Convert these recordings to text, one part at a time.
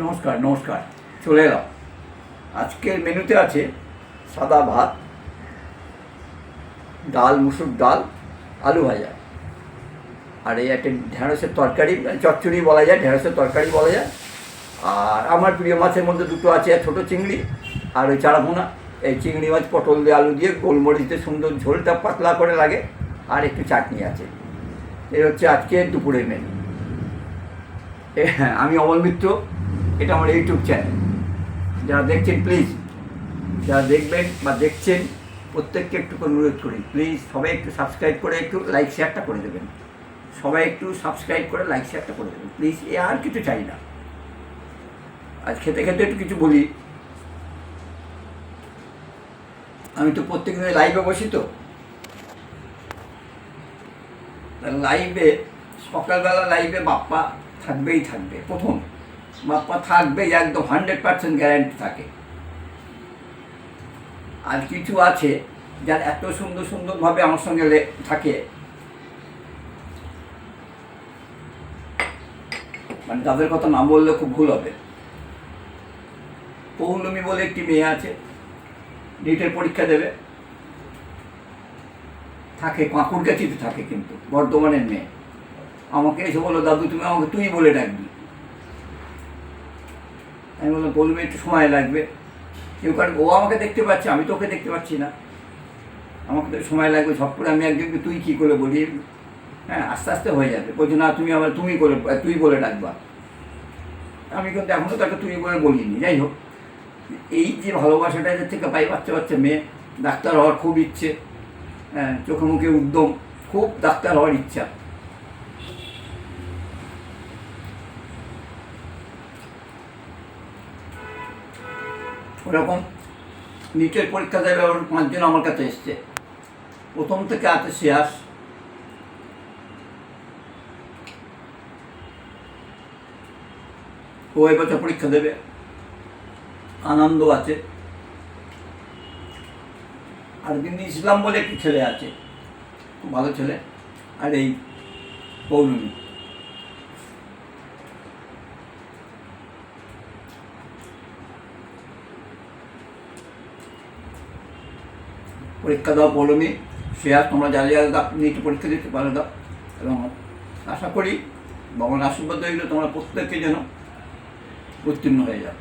নমস্কার নমস্কার। চলে এলাম। আজকের মেনুতে আছে সাদা ভাত, ডাল, মুসুর ডাল, আলু ভাজা। আর এই একটা ঢেঁড়সের তরকারি মানে চচ্চড়ি বলা যায়, ঢেঁড়সের তরকারি বলা যায়। আর আমার প্রিয় মাছের মধ্যে দুটো আছে, ছোট চিংড়ি আর ওই চারাপোনা এই চিংড়ি মাছ, পটল দিয়ে আলু দিয়ে গোলমরিচ সুন্দর ঝোলটা পাতলা করে লাগে, আর একটু চাটনি আছে। এই হচ্ছে আজকে দুপুরের মেনু। হ্যাঁ আমি অমল মিত্র। এটা আমার ইউটিউব চ্যানেল যারা দেখছেন প্লিজ যারা দেখবেন বা দেখছেন, প্রত্যেককে একটু অনুরোধ করি প্লিজ সবাই একটু সাবস্ক্রাইব করে একটু লাইক শেয়ারটা করে দেবেন। সবাই একটু সাবস্ক্রাইব করে লাইক শেয়ারটা করে দেবেন। প্লিজ এ আর কিছু চাই না। আজ খেতে খেতে একটু কিছু বলি। আমি তো প্রত্যেক দিন লাইভে বসি তো। লাইভে সকালবেলা লাইভে বাপ্পা থাকবেই থাকবে, প্রথম। থাকবেই, একদম হান্ড্রেড পার্সেন্ট গ্যারান্টি থাকে। আর কিছু আছে যার এত সুন্দর সুন্দরভাবে আমার সঙ্গে থাকে। মানে তাদের কথা না বললে খুব ভুল হবে। পৌর্ণমী বলে একটি মেয়ে আছে নিটের পরীক্ষা দেবে। থাকে কাকুর কাছেই তো থাকে কিন্তু, বর্ধমানের মেয়ে। আমাকে এসে বলল, দাদু, তুমি আমাকে তুই বলে ডাকবি। আমি বললাম, বলবে, একটু সময় লাগবে। কেউ কারণ ও আমাকে দেখতে পাচ্ছে, আমি তো ওকে দেখতে পাচ্ছি না। আমাকে তো সময় লাগবে, ঝপ করে আমি একজনকে তুই কী করে বলি? হ্যাঁ আস্তে আস্তে হয়ে যাবে। বলছে, না, তুমি আমার তুমি করে তুই বলে ডাকবা আমি কিন্তু এখনও তাকে তুই বলে বলিনি। যাই হোক, এই যে ভালোবাসাটা এদের থেকে পাই, বাচ্চা বাচ্চা মেয়ে, ডাক্তার হওয়ার খুব ইচ্ছে হ্যাঁ চোখে মুখে উদ্যম, খুব ডাক্তার হওয়ার ইচ্ছা। ওরকম নিটের পরীক্ষা দেবে ওর পাঁচজন আমার কাছে এসছে। প্রথম থেকে আছে শ্রেয়াস। ও এবছর পরীক্ষা দেবে। আনন্দ আছে। আর কিন্তু ইসলাম বলে একটি ছেলে আছে, খুব ভালো ছেলে, আর এই পৌর্ণমী পরীক্ষা দাও পৌর্ণমী শ্রেয়াস তোমরা যা যা দাও নিট পরীক্ষা দিতে পারো দাও। এবং আশা করি ভগবান আশীর্বাদ হইলে তোমরা প্রত্যেকে যেন উত্তীর্ণ হয়ে যাও।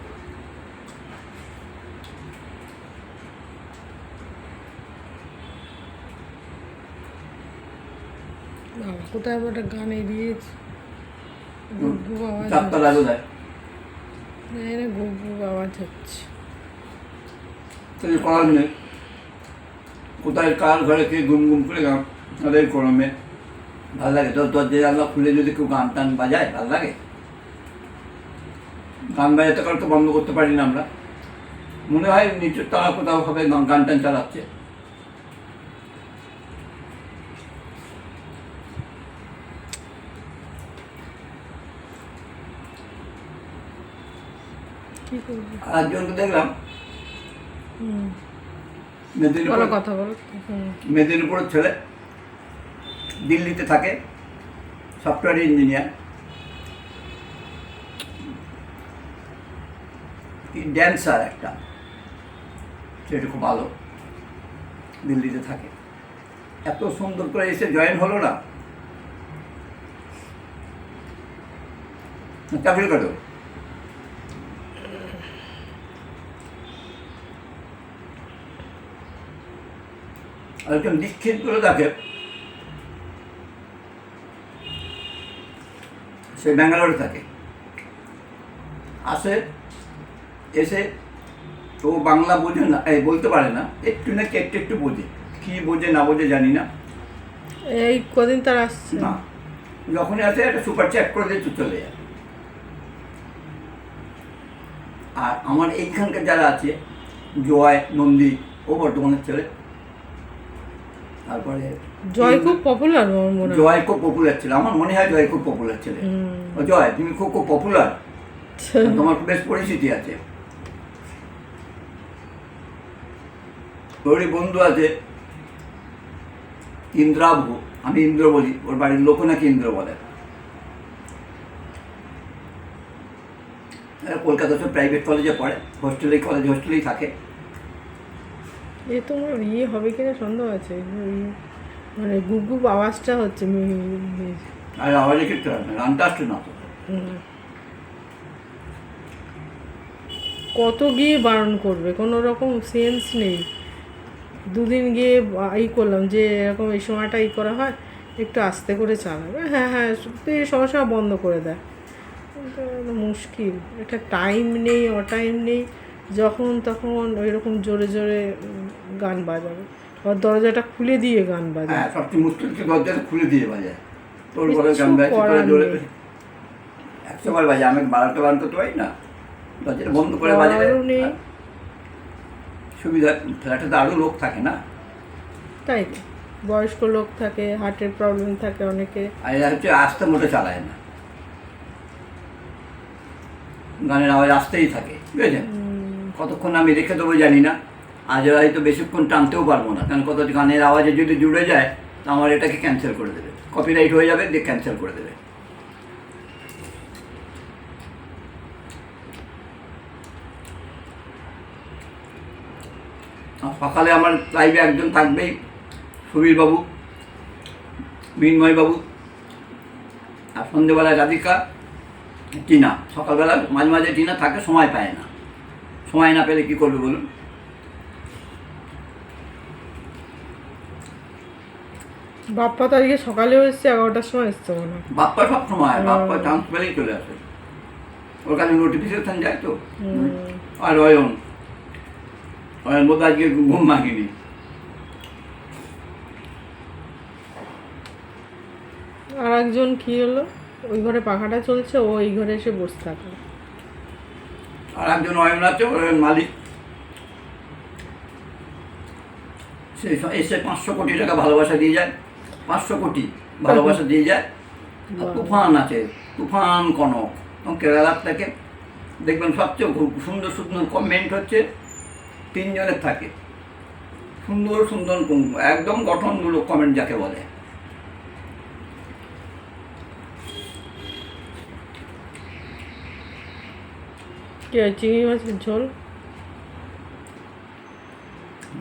কোথায় একটা গান এড়িয়েছে গুপ আওয়াজ না, আওয়াজ হচ্ছে করার নেই। কোথায় কার ঘরে কে গুনগুন করে গান তাদের গরমে ভালো লাগে তো তোর যে জানলা খুলে যদি কেউ গান টান বাজায় ভালো লাগে? গান বাজাতে কারও তো বন্ধ করতে পারি না আমরা। মনে হয় নিচের তারা কোথাও হবে গান টান চালাচ্ছে। আর একজনকে দেখলাম। হুম। মেদিনীপুর কথা বলো। মেদিনীপুরের ছেলে দিল্লিতে থাকে সফটওয়্যার ইঞ্জিনিয়ার ড্যান্সার একটা সেটা খুব ভালো দিল্লিতে থাকে। এত সুন্দর করে এসে জয়েন হলো না। চাকরি করো? আর একজন দীক্ষিত করে থাকে সে ব্যাঙ্গালোরে থাকে। আসে এসে তো বাংলা বোঝে না এই বলতে পারে না একটু না একটু একটু বোঝে। কী বোঝে না বোঝে জানি না। এই কদিন তার আসছে? না যখনই আসে একটা সুপার চ্যাট করে দিয়ে চলে যায়। আর আমার এইখানকার যারা আছে জয় নন্দী ও বর্তমানের ছেলে। তারপরে জয় খুব পপুলার জয় খুব পপুলার ছিল। আমার মনে হয় জয় খুব পপুলার ছেলে। জয় তুমি খুব খুব পপুলার তোমার বেশ পরিচিতি আছে। তোরই বন্ধু আছে ইন্দ্রাভ আমি ইন্দ্র বলি। ওর বাড়ির লোক নাকি ইন্দ্র বলে। কলকাতা তো প্রাইভেট কলেজে পড়ে হোস্টেলেই কলেজ হোস্টেলেই থাকে। এ তোমার ইয়ে হবে কিনা সন্দেহ আছে। ওই মানে গুপ গুপ আওয়াজটা হচ্ছে আর আওয়াজে আসছে না তো। কত গিয়ে বারণ করবে? কোনো রকম সেন্স নেই। দুদিন গিয়ে ই করলাম যে এরকম এই সময়টা ই করা হয় একটু আস্তে করে চালাবে হ্যাঁ হ্যাঁ সত্যি সময় বন্ধ করে দেয় মুশকিল। একটা টাইম নেই অটাইম নেই। যখন তখন ওই রকম জোরে জোরে গান বাজাবে। আবার দরজাটা খুলে দিয়ে গান বাজাবে। হ্যাঁ সবচেয়ে মুশকিল হচ্ছে দরজাটা খুলে দিয়ে বাজায়। তোর বলে গান জোরে একশো বার বাজে আমি বাড়াতে বাড়াতে তো পারি না। দরজাটা বন্ধ করে বাজালে সুবিধা ফ্ল্যাটে তো আরও লোক থাকে না। তাই তো। বয়স্ক লোক থাকে হার্টের প্রবলেম থাকে অনেকে। আর এরা হচ্ছে আস্তে মোটে চালায় না। গানের আওয়াজ আসতেই থাকে বুঝেছেন? কতক্ষণ আমি রেখে দেবো জানি না। আজ হয়তো বেশিক্ষণ টানতেও পারব না, কারণ কত গানের আওয়াজে যদি জুড়ে যায়, তো আমার এটাকে ক্যান্সেল করে দেবে। কপিরাইট হয়ে যাবে, দিয়ে ক্যান্সেল করে দেবে। সকালে আমার লাইভে একজন থাকবেই, সুবীরবাবু, মৃন্ময়বাবু, আর সন্ধেবেলায় রাধিকা, টিনা। সকালবেলা মাঝে মাঝে টিনা থাকে, সময় পায় না। সময় না পেলে কী করবে বলুন? বাপ্পা তো আজকে সকালেও এসছে এগারোটার সময় এসছে মনে হয়। বাপ্পা সব সময় বাপ্পা চান্স পেলেই চলে আসে। ওর কাছে নোটিফিকেশন যায় তো? আর অয়ন অয়ন বোধ আজকে ঘুম মাগিনি আর একজন কি হলো? ওই ঘরে পাখাটা চলছে ও এই ঘরে এসে বসে থাকল। আর একজন অয়ন আছে ওর মালিক। সে এসে পাঁচশো কোটি টাকা ভালোবাসা দিয়ে যায় পাঁচশো কোটি ভালোবাসা দিয়ে যায়। আর তুফান আছে তুফান কনক। এবং কেরালার থেকে দেখবেন সবচেয়ে খুব সুন্দর সুন্দর কমেন্ট হচ্ছে তিনজনের থাকে। সুন্দর সুন্দর একদম গঠনমূলক কমেন্ট যাকে বলে। কি চিংড়ি মাছের ঝোল।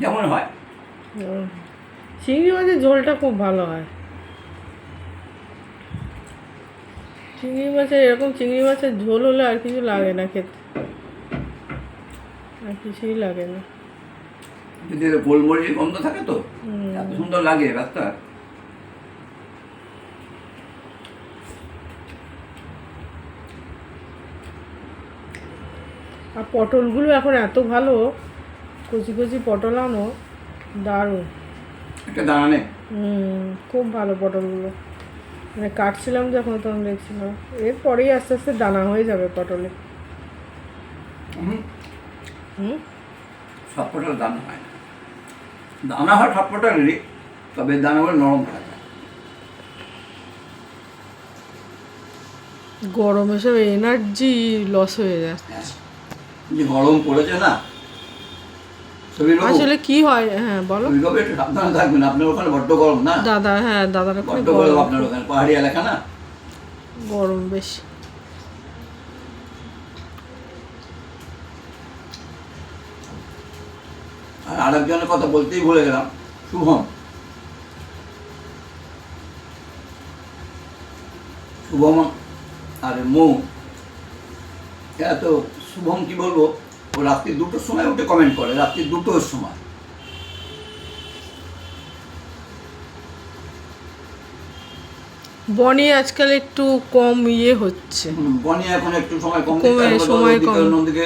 যেমন হয়। চিংড়ি মাছের ঝোলটা খুব ভালো হয়। চিংড়ি মাছের এরকম চিংড়ি মাছের ঝোল হলে আর কিছু লাগে না খেতে। আর কিছুই লাগে না। যদি এর গোলমরিচের গন্ধ থাকে তো? এত সুন্দর লাগে রাস্তা পটলগুলো এখন এত ভালো কচি কচি পটল আনো দারুণ। একটা দানা নেই হুম খুব ভালো পটলগুলো। মানে কাটছিলাম যখন তখন দেখছিলাম। এরপরেই আস্তে আস্তে দানা হয়ে যাবে পটলে। হুম, হুম? সব পটল দানা হয় দানা হয় সব পটলেরই তবে দানাগুলো নরম গরমে সব এনার্জি লস হয়ে যায়। হ্যাঁ। যে গরম পড়েছে না। আসলে কি হয় হ্যাঁ বলো। শরীরও একটু সাবধানে থাকবেন আপনার ওখানে বড্ড গরম না? দাদা হ্যাঁ দাদার বড্ড গরম গরম। আপনার ওখানে পাহাড়ি এলাকা না? গরম বেশি। আর আরেকজনের কথা বলতেই ভুলে গেলাম শুভম। শুভম আর মৌ এরা তো শুভম কি বলব? ও রাত্রি দুটোর সময় উঠে কমেন্ট করে রাত্রি দুটোর সময়। বনি আজকাল একটু কম ইয়ে হচ্ছে। বনি এখন একটু সময় কম কমে, সময় কম। অন্যদিকে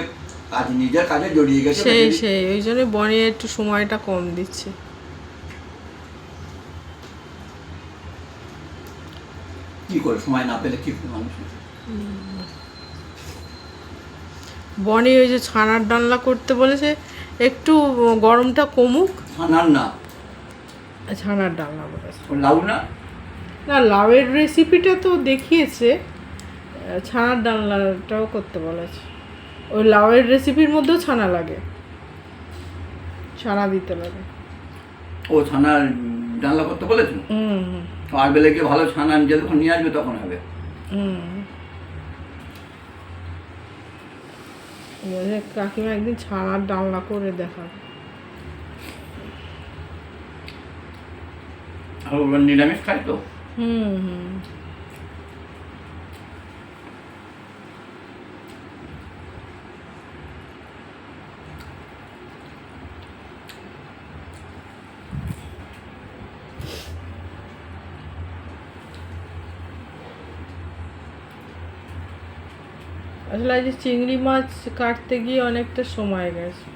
কাজ নিজের কাজে জড়িয়ে গেছে সেই সেই ওই জন্য বনি একটু সময়টা কম দিচ্ছে। কি করে সময় না পেলে কি মানুষ বনি ওই যে ছানার ডালনা করতে বলেছে একটু গরমটা কমুক। ছানার না। ছানার ডালনা বলেছে। লাউ না? না লাউয়ের রেসিপিটা তো দেখিয়েছে ছানার ডালনাটাও করতে বলেছে। ওই লাউয়ের রেসিপির মধ্যেও ছানা লাগে। ছানা দিতে লাগে। ও ছানার ডালনা করতে বলেছে? হুম আর বেলে গিয়ে ভালো ছানা যখন নিয়ে আসবে তখন হবে। হুম। বলছে কাকিমা একদিন ছানার ডালনা করে দেখাবে। আর নিরামিষ খায় তো? হুম হুম। আসলে আজ চিংড়ি মাছ কাটতে গিয়ে অনেকটা সময় গেছে।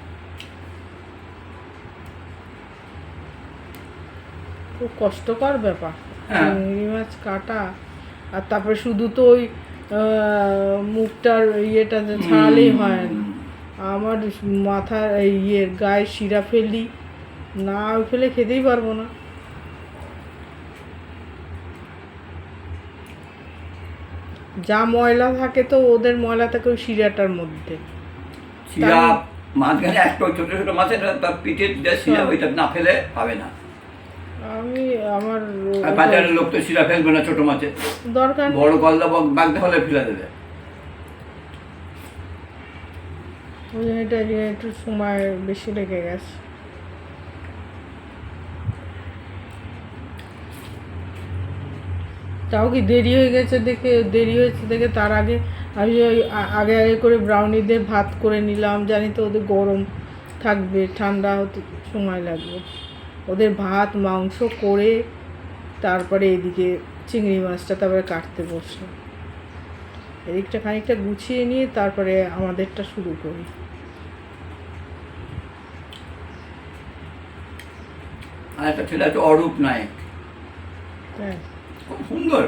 খুব কষ্টকর ব্যাপার। হ্যাঁ। চিংড়ি মাছ কাটা আর তারপরে শুধু তো ওই মুখটার ইয়েটা ছাড়ালেই হয় না। আমার মাথার ইয়ের গায়ে শিরা ফেললি না ফেলে খেতেই পারব না। যা ময়লা থাকে তো ওদের ময়লা থাকে ওই শিরাটার মধ্যে। শিরা মাঝখানে একটা ছোটো ছোটো মাছের পিঠের যে শিরা হ্যাঁ। ওইটা না ফেলে পাবে না। আমি আমার বাজারের লোক তো শিরা ফেলবে না ছোটো মাছে। দরকার বড় গলদা বাগদা হলে ফেলে দেবে। ওই জন্য এটা একটু সময় বেশি লেগে গেছে। তাও কি দেরি হয়ে গেছে দেখে দেরি হয়েছে দেখে তার আগে আমি ওই আগে আগে করে ব্রাউনিদের ভাত করে নিলাম। জানি তো ওদের গরম থাকবে ঠান্ডা হতে সময় লাগবে। ওদের ভাত মাংস করে তারপরে এদিকে চিংড়ি মাছটা তারপরে কাটতে বসলাম। এদিকটা খানিকটা গুছিয়ে নিয়ে তারপরে আমাদেরটা শুরু করি। আর একটা ছেলে আছে অরূপ নায়ক। হ্যাঁ। খুব সুন্দর।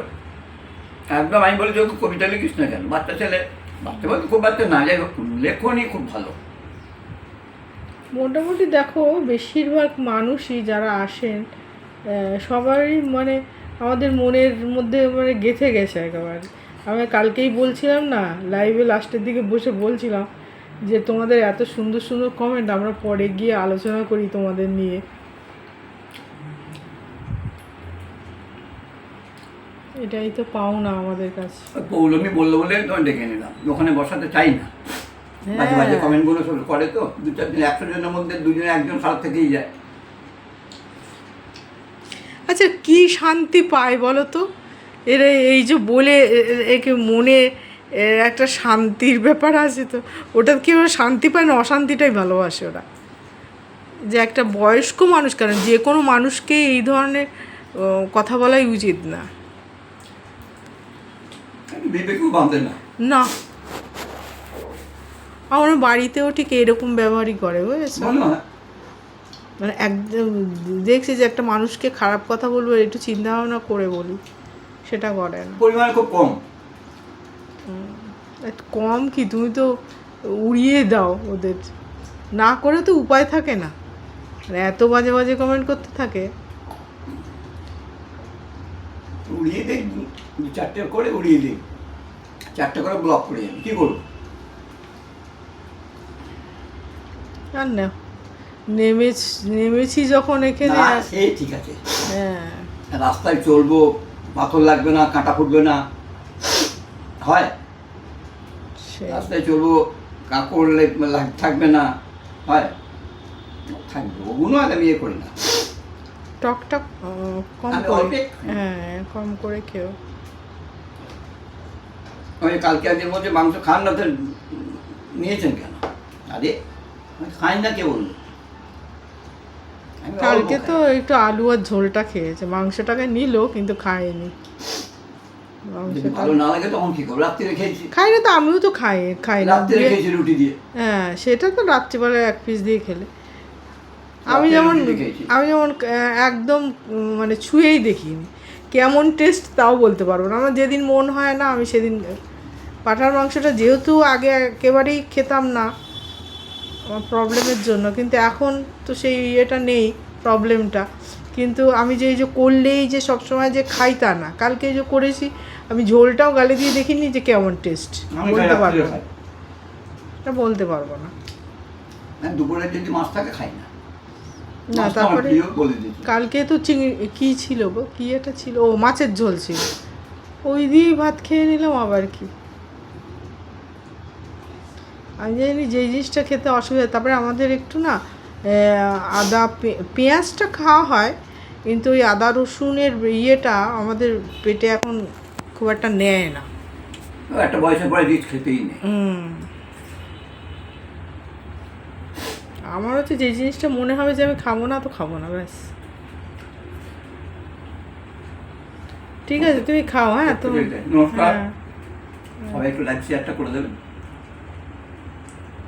একদম আমি বলি যে কবিতা লিখিস না কেন? বাচ্চা ছেলে। বাচ্চা বলতে খুব বাচ্চা না, যাই হোক, লেখনই খুব ভালো। মোটামুটি দেখো, বেশিরভাগ মানুষই যারা আসেন সবারই মানে আমাদের মনের মধ্যে মানে গেঁথে গেছে একেবারে। আমি কালকেই বলছিলাম না লাইভে লাস্টের দিকে বসে বলছিলাম যে তোমাদের এত সুন্দর সুন্দর কমেন্ট আমরা পরে গিয়ে আলোচনা করি তোমাদের নিয়ে। এটাই তো পাও না আমাদের কাছে। পৌলমি বলল বলে তোমার ডেকে নিলাম। ওখানে বসাতে চাই না। মাঝে মাঝে হ্যাঁ। কমেন্টগুলো সব করে তো। দু চার দিন একশো জনের মধ্যে দুজনে একজন খারাপ থেকেই যায়। আচ্ছা কি শান্তি পায় বলো তো? এরা এই যে বলে একে মনে একটা শান্তির ব্যাপার আছে তো। ওটা কি ওরা শান্তি পায় না অশান্তিটাই ভালোবাসে ওরা? যে একটা বয়স্ক মানুষ কারণ যে কোনো মানুষকে এই ধরনের কথা বলাই উচিত না। বিবেকেও বাঁধে না। না। আমার বাড়িতেও ঠিক এরকম ব্যবহারই করে বুঝেছ? মানে একদম দেখছি যে একটা মানুষকে খারাপ কথা বলব একটু চিন্তা ভাবনা করে বলি সেটা করে না। পরিমাণ খুব কম। কম কি? তুমি তো উড়িয়ে দাও ওদের। না করে তো উপায় থাকে না। মানে এত বাজে বাজে কমেন্ট করতে থাকে। উড়িয়ে দিই দু চারটে করে উড়িয়ে দিই। চারটে করে ব্লক করে যাবে কী করব? আর না নেমেছি নেমেছি যখন এখানে না সেই ঠিক আছে। হ্যাঁ। রাস্তায় চলবো পাথর লাগবে না কাঁটা ফুটবে না। হয়? সে রাস্তায় চলবো লাগ- থাকবে না। হয়? থাকবে ওগুলো আর আমি ইয়ে করি না। টক টক কম আমি করে অল্প একটু হ্যাঁ কম করে খেও। ওই কালকে আজকের মধ্যে মাংস খান না তো নিয়েছেন কেন? আরে আমি খাই না কে বলল কালকে তো একটু আলু আর ঝোলটা খেয়েছে মাংসটাকে নিল কিন্তু খায়নি। ভালো না লাগে তখন কি করব? রাত্রিরে খেয়েছি। খাই না তো আমিও তো খাই খাই না। রাত্রিরে খেয়েছি রুটি দিয়ে। হ্যাঁ সেটা তো এক পিস দিয়ে খেলে। আমি যেমন আমি যেমন একদম মানে ছুঁয়েই দেখিনি। কেমন টেস্ট তাও বলতে পারব না। আমার যেদিন মন হয় না আমি সেদিন পাঠার মাংসটা যেহেতু আগে একেবারেই খেতাম না আমার প্রবলেমের জন্য কিন্তু এখন তো সেই ইয়েটা নেই প্রবলেমটা। কিন্তু আমি যে এই যে করলেই যে সবসময় যে খাই তা না। কালকে যে করেছি আমি ঝোলটাও গালে দিয়ে দেখিনি যে কেমন টেস্ট। বলতে পারব না। এটা বলতে পারব না। হ্যাঁ, দুপুরে যদি মাছ থাকে খাই না। না তারপরে কালকে তো চিংড়ি কি ছিল গো? কি এটা ছিল? ও মাছের ঝোল ছিল। ওই দিয়েই ভাত খেয়ে নিলাম আবার কি? আমি জানি যেই জিনিসটা খেতে অসুবিধা তারপরে আমাদের একটু না আদা পেঁয়াজটা খাওয়া হয় কিন্তু ওই আদা রসুনের ইয়েটা আমাদের পেটে এখন খুব একটা নেয় না। একটা বয়সের পরে রিচ খেতেই নেই। হুম। আমার হচ্ছে যে জিনিসটা মনে হবে যে আমি খাব না তো খাব না ব্যাস। ঠিক আছে তুমি খাও হ্যাঁ তুমি নমস্কার। হ্যাঁ। সবাই একটু লাইক শেয়ারটা করে দেবেন?